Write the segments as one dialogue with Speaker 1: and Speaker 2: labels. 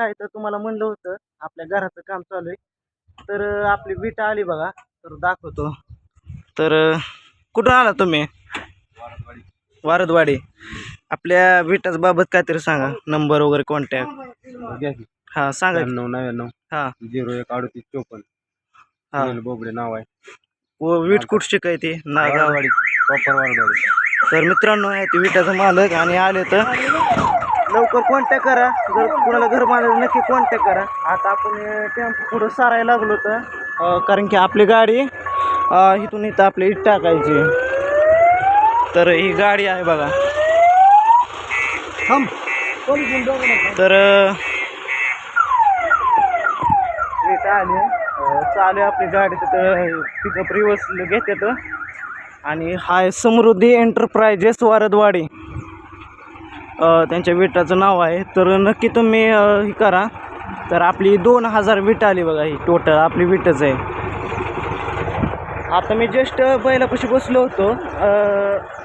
Speaker 1: काय तर तुम्हाला म्हणलं होतं आपल्या घराचं काम चालू आहे. तर आपली विटा आली बघा तर दाखवतो. तर कुठून आला तुम्ही? वारदवाडी. आपल्या विटाच बाबत काहीतरी सांगा. नंबर वगैरे कॉन्टॅक्ट हा सांगा.
Speaker 2: त्र्याण्णव नव्याण्णव.
Speaker 1: हा.
Speaker 2: झिरो एक अडतीस चोपन्न.
Speaker 1: हा.
Speaker 2: बोबडे नाव आहे.
Speaker 1: व वीट कुठची काय ती नागावाडी
Speaker 2: प्रॉपर वारवाडी
Speaker 1: तर मित्रांनो आहे ते विटाचा मालक आणि आले तर लवकर कॉन्टॅक्ट करा. जर कुणाला घर बांधायला नक्की कॉन्टॅक्ट करा. आता आपण टेम्पो पुढं सारायला लागलो तर कारण की आपली गाडी इथून इथं आपली इट टाकायची. तर ही गाडी आहे बघा. तर अं, इट आली. चालू आपली गाडी. तिथं पिकअप रिवर्स घेतात. आणि हाय समृद्धी एंटरप्राइजेस वारदवाडी. त्यांच्या विटाचं नाव आहे. तर नक्की तुम्ही हे करा. तर आपली दोन हजार विट आली बघा ही टोटल आपली विटच आहे. आता मी जस्ट बैलापाशी बसलो होतो.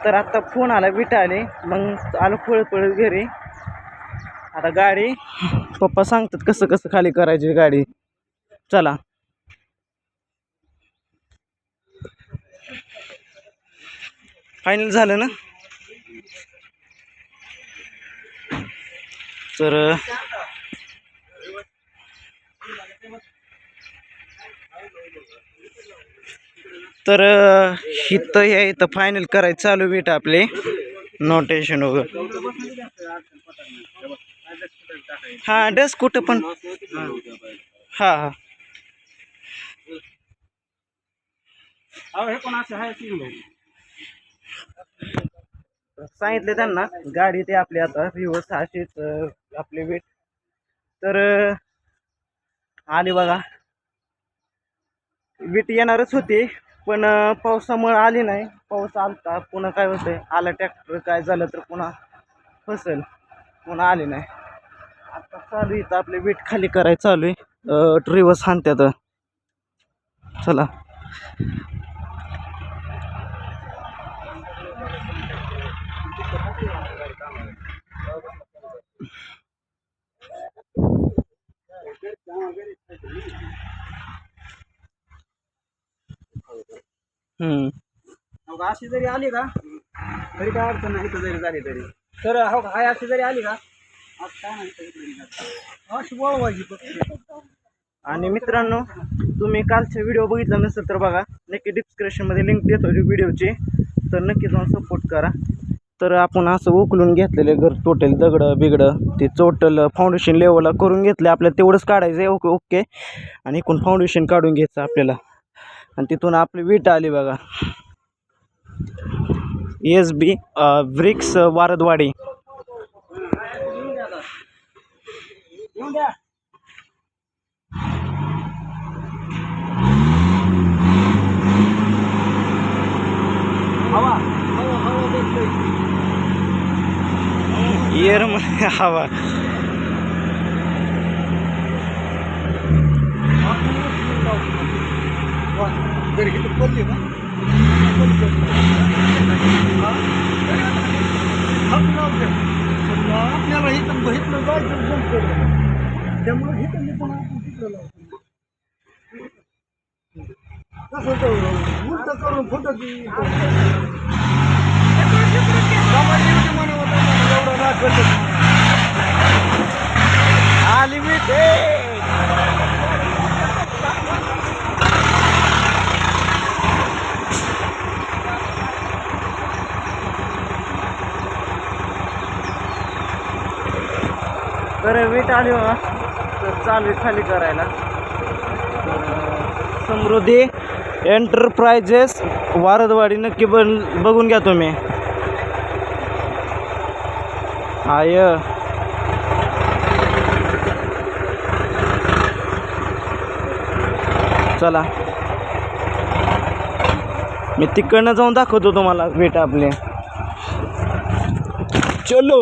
Speaker 1: तर आत्ता फोन आला विट आले. मग आलो पळ पळत घरी. आता गाडी. पप्पा सांगतात कसं कसं खाली करायची गाडी. चला. फायनल झालं ना? तर तर इथं हे इथं फायनल करायचं चालू भेट आपले. नोटेशन वगैरे हां डस कुठं पण. हां हां. सांगितले त्यांना गाडी ते आपली आता रिवर्स अशीच आपले आपली वेट. तर आली बघा. वीट येणारच होती पण पावसामुळे आली नाही. पाऊस आलता पुन्हा काय होतंय? आला ट्रॅक्टर काय झालं तर पुन्हा फसेल. पुन्हा आली नाही. आता चालू आहे इथं आपले वीट खाली करायचं चालू आहे. रिवर्स हाणत्यात चला.
Speaker 2: हो का, अशी जरी आली का तरी काय अडचण नाही इथं जरी झाली तरी. तर हो का, हाय अशी जरी आली का आज काय नाही अशी वळवायची फक्त
Speaker 1: आणि मित्रांनो तुम्ही कालचा व्हिडिओ बघितला नसेल तर बघा नक्की डिस्क्रिप्शनमध्ये लिंक देतो व्हिडिओची तर नक्की जाऊन सपोर्ट करा. तर आपण असं उकलून घेतलेले घर टोटल दगडं बिगडं ते टोटल फाउंडेशन लेवलला करून घेतले आपल्याला तेवढंच काढायचं आहे ओके ओके आणि इकडून फाउंडेशन काढून घ्यायचं आपल्याला. आणि तिथून आपली वीट आली बघा एस बी ब्रिक्स वारदवाडी
Speaker 2: येऊन हवा हवा हवा तर
Speaker 1: येर
Speaker 2: पडली ना आपल्याला इथं बघितलं जायचं जमतं त्यामुळे तर मी पण आपण तिकडं लावतो कसं होतं उलट करून फुटत एवढं नाटक
Speaker 1: आली तर वीट आली बघा तर चालू खाली करायला. समृद्धी एंटरप्राइजेस वारदवाडी नक्की बन बघून घ्या तुम्ही. आय चला. मी तिकडनं जाऊन दाखवतो तुम्हाला भेट आपले. चलो.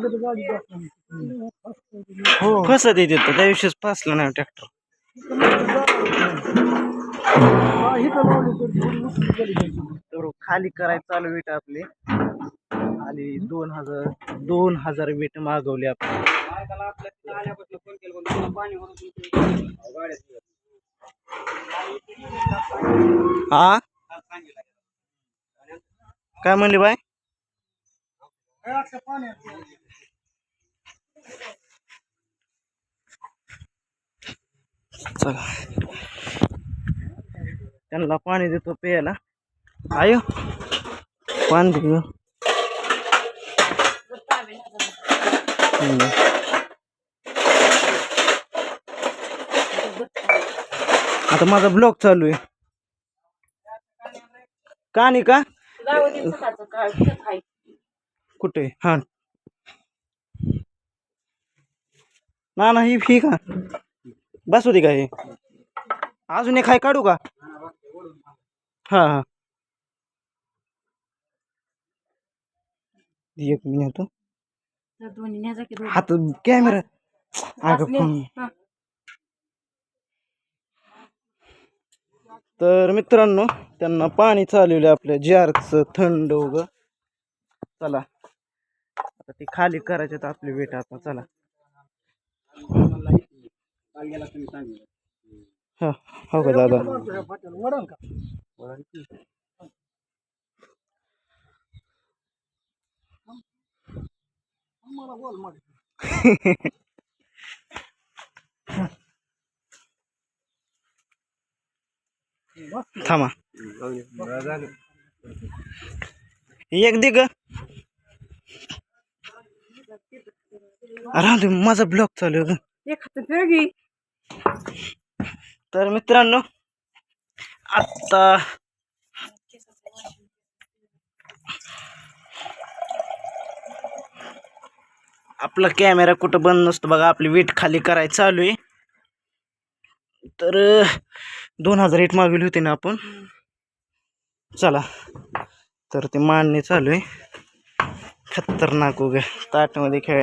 Speaker 2: इथं गाडी हो
Speaker 1: कसं ते देतं त्या दिवशीच फासला नाही ट्रॅक्टर
Speaker 2: तर
Speaker 1: खाली करायचं चालू वेट आपले. आणि दोन हजार दोन हजार वेट मागवले आपण. हा? काय म्हणले बाय चला त्यांना पाणी देतो प्यायला आयो पाणी दे गं. हम्म. आता माझा ब्लॉग चालू आहे का नाही का कुठे हा ना ना ही फी का? बस होती का हे? अजून एक हाय काढू का? हा हा. एक मिनिट? हात कॅमेरा अगं? फोन. तर मित्रांनो त्यांना पाणी चालवलं आपल्या जारचं थंड उग. चला. आता ते खाली करायचे तर आपली वेट आता चला. हा हो का दादा थांबा. एक दे ग अरे माझा ब्लॉग चालू आहे. तर मित्रांनो आत्ता आपला कॅमेरा कुठं बंद नसतो बघा आपली वीट खाली करायची चालू आहे. तर दोन हजार इट मागवली होती ना आपण. चला तर ते मांडणे चालू आहे. खतरनाक उगे ताटमध्ये खेळ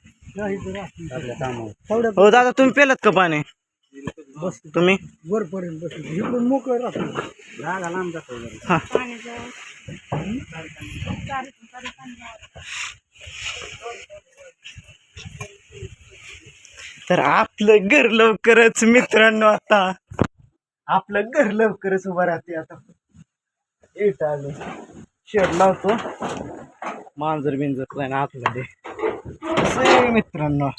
Speaker 1: हो दादा तुम्ही पेलत का पाणी?
Speaker 2: बस
Speaker 1: तुम्ही?
Speaker 2: वरपर्यंत बस इकडून मोकळं
Speaker 1: हा. तर आपलं घर लवकरच मित्रांनो आता. आपलं घर लवकरच उभं राहते आता. आलं. शेड लावतो मांजर बिंजर जाईन आतमध्ये. असं आहे मित्रांनो.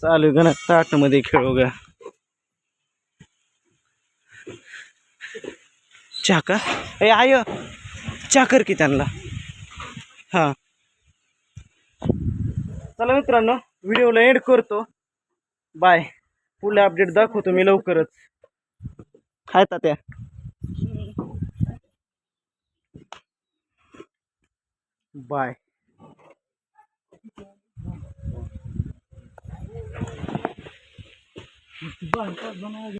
Speaker 1: चालू गण ताटमध्ये खेळू गा चहा ए आय हो. चाकर की त्यांना. हां. चला मित्रांनो व्हिडिओला एड करतो. बाय पुढे अपडेट दाखवतो मी लवकरच. हाय तात्या. बाय